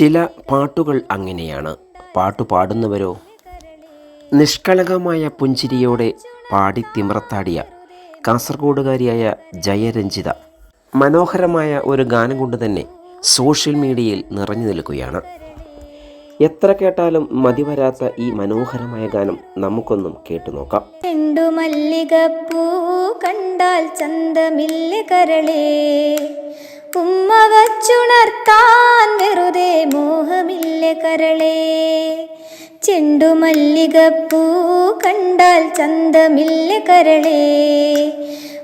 ചില പാട്ടുകൾ അങ്ങനെയാണ്. പാട്ടു പാടുന്നവരോ? നിഷ്കളങ്കമായ പുഞ്ചിരിയോടെ പാടി തിമിറത്താടിയ കാസർഗോഡുകാരിയായ ജയരഞ്ജിത. മനോഹരമായ ഒരു ഗാനം കൊണ്ട് തന്നെ സോഷ്യൽ മീഡിയയിൽ നിറഞ്ഞു നിൽക്കുകയാണ്. എത്ര കേട്ടാലും മതിവരാത്ത ഈ മനോഹരമായ ഗാനം നമുക്കൊന്നും കേട്ടു നോക്കാം. ചെണ്ടുമല്ലികപ്പൂ കണ്ടാൽ ചന്തമില്ല കരളേ. വച്ചുണർത്താൻ വെറുതെ മോഹമില്ല കരളേ. ചെണ്ടുമല്ലികപ്പൂ കണ്ടാൽ ചന്തമില്ല കരളേ.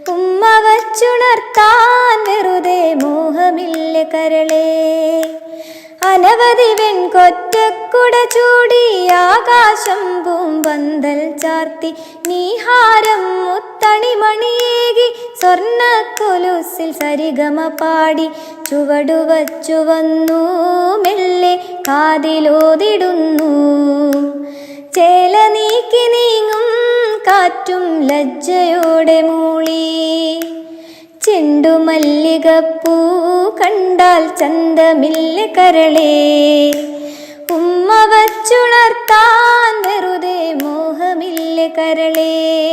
ഉമ്മ വച്ചുണർത്താൻ വെറുതെ മോഹമില്ല കരളേ. അനവധി വെൺകൊറ്റക്കുട ചൂടി ആകാശം പൂമ്പന്തൽ ചാർത്തി നീഹാരം മുത്തണിമണിയേകി സ്വർണ കൊലുസിൽ സരിഗമ പാടി ചുവടുവച്ചു വന്നു. മെല്ലെ കാതിലോതിടുന്നു. ചേല നീക്കി നീങ്ങും കാറ്റും ലജ്ജയോടെ മൂളി. ചെണ്ടുമല്ലികപ്പൂ കണ്ടാൽ ചന്തമില്ല കരളേ. ഉമ്മ വച്ചുണർത്താൻ വെറുതെ മോഹമില്ല കരളേ.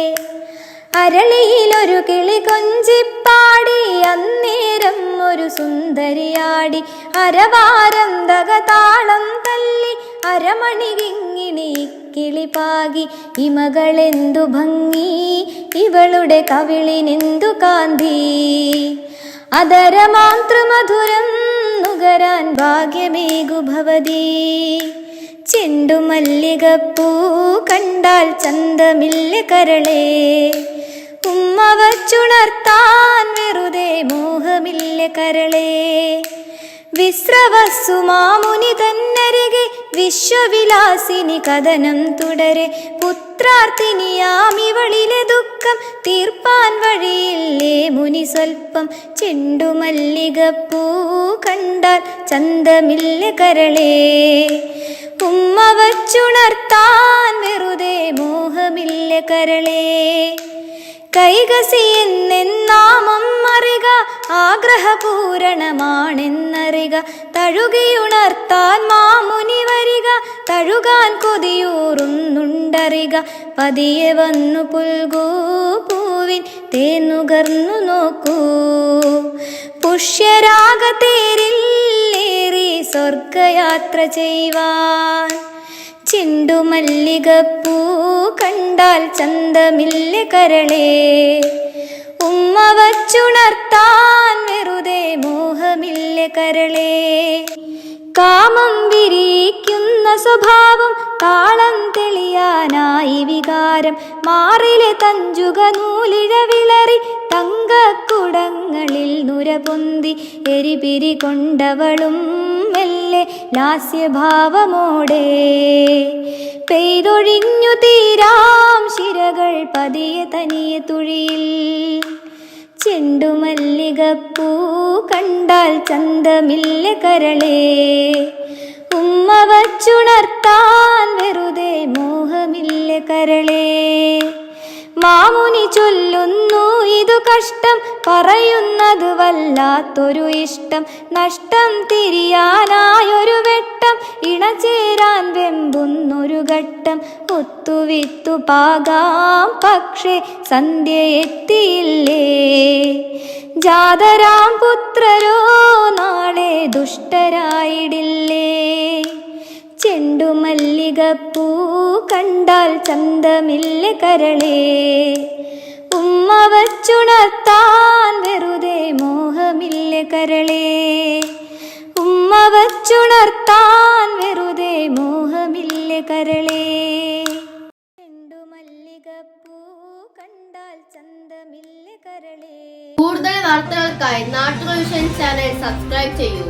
അരളിയിലൊരു കിളി കൊഞ്ചിപ്പാടി അന്നേരം ഒരു സുന്ദരിയാടി. അരവാരം താളം തല്ലി അരമണി കിങ്ങിണി കിളിപാകി ഇമകളെന്തു ഭംഗി ഇവളുടെ കവിളിനെന്തു കാന്തി. അതരമാതൃമധുരം നുകരാൻ ഭാഗ്യമേകു ഭവതി ചെണ്ടുമല്ലികപ്പൂ കണ്ടാൽ ചന്തമില്ല കരളേ. ഉമ്മ വച്ചുണർത്താൻ വെറുതെ മോഹമില്ല കരളേ. വിശ്രവസുമാമുനി തന്നരികെ വിശ്വവിലാസിനി കഥനം തുടരെ. പുത്രാർത്ഥിനിയാമിവളിലെ ദുഃഖം തീർപ്പാൻ വഴിയില്ലേ മുനി സ്വൽപ്പം. ചെണ്ടുമല്ലികപ്പൂ കണ്ടാൽ ചന്തമില്ല കരളേ. ഉമ്മ വച്ചുണർത്താൻ വെറുതെ മോഹമില്ല കരളേ. കൈകസിയെന്നാമം അറിക ആഗ്രഹപൂരണമാണെന്നറിക തഴുകിയുണർത്താൻ മാമുനി വരിക തഴുകാൻ കൊതിയൂറുന്നുണ്ടറിക. പതിയെ വന്നു പുൽകൂ പൂവിൻ തേന്നുകർന്നു നോക്കൂ. പുഷ്യരാഗത്തേരില്ലേറി സ്വർഗയാത്ര ചെയ്യുവാൻ. ചിണ്ടുമല്ലികപ്പൂ കണ്ടാൽ ചന്തമില്ല കരളേ. ഉമ്മ വച്ചുണർത്താൻ വെറുതെ മോഹമില്ല കരളേ. കാമം വിരിയിക്കുന്ന സ്വഭാവം താളം തെളിയാനായി വികാരം. മാറിലെ തഞ്ചുക നൂലിഴ വിളറി തങ്കക്കുടങ്ങളിൽ നുരപൊന്തി എരിപിരി കൊണ്ടവളും മെല്ലെ ലാസ്യഭാവമോടെ. പെയ്തൊഴിഞ്ഞു തീരാം ശിരകൾ പതിയെ തനിയെ തുഴിയിൽ. ചെണ്ടുമല്ലികപ്പൂ കണ്ടാൽ ചന്തമില്ല കരളേ. ഉമ്മ വച്ചുണർത്താൻ വെറുതെ മോഹമില്ല കരളേ. മാമുനി ചൊല്ലുന്നു ഇതു കഷ്ടം പറയുന്നത് വല്ലാത്തൊരു ഇഷ്ടം. നഷ്ടം തിരിയാനായൊരു വെട്ടം. ഇണചേരാൻ വെമ്പുന്നൊരു ഘട്ടം. ഒത്തുവിത്തു പാകാം പക്ഷേ സന്ധ്യ എത്തിയില്ലേ. ജാതരാം പുത്രരോ നാളെ ദുഷ്ടരായിടില്ലേ. കണ്ടാൽ ചന്തമില്ല കരളേ. ഉമ്മ വച്ചുണർത്താൻ വെറുതെ മോഹമില്ല കരളേ. ഉമ്മ വച്ചുണർത്താൻ വെറുതെ മോഹമില്ല കരളേ. ചെണ്ടുമല്ലികപ്പൂ കണ്ടാൽ കൂടുതൽ വാർത്തകൾക്കായി നാട്ടുകൾ ചാനൽ സബ്സ്ക്രൈബ് ചെയ്യൂ.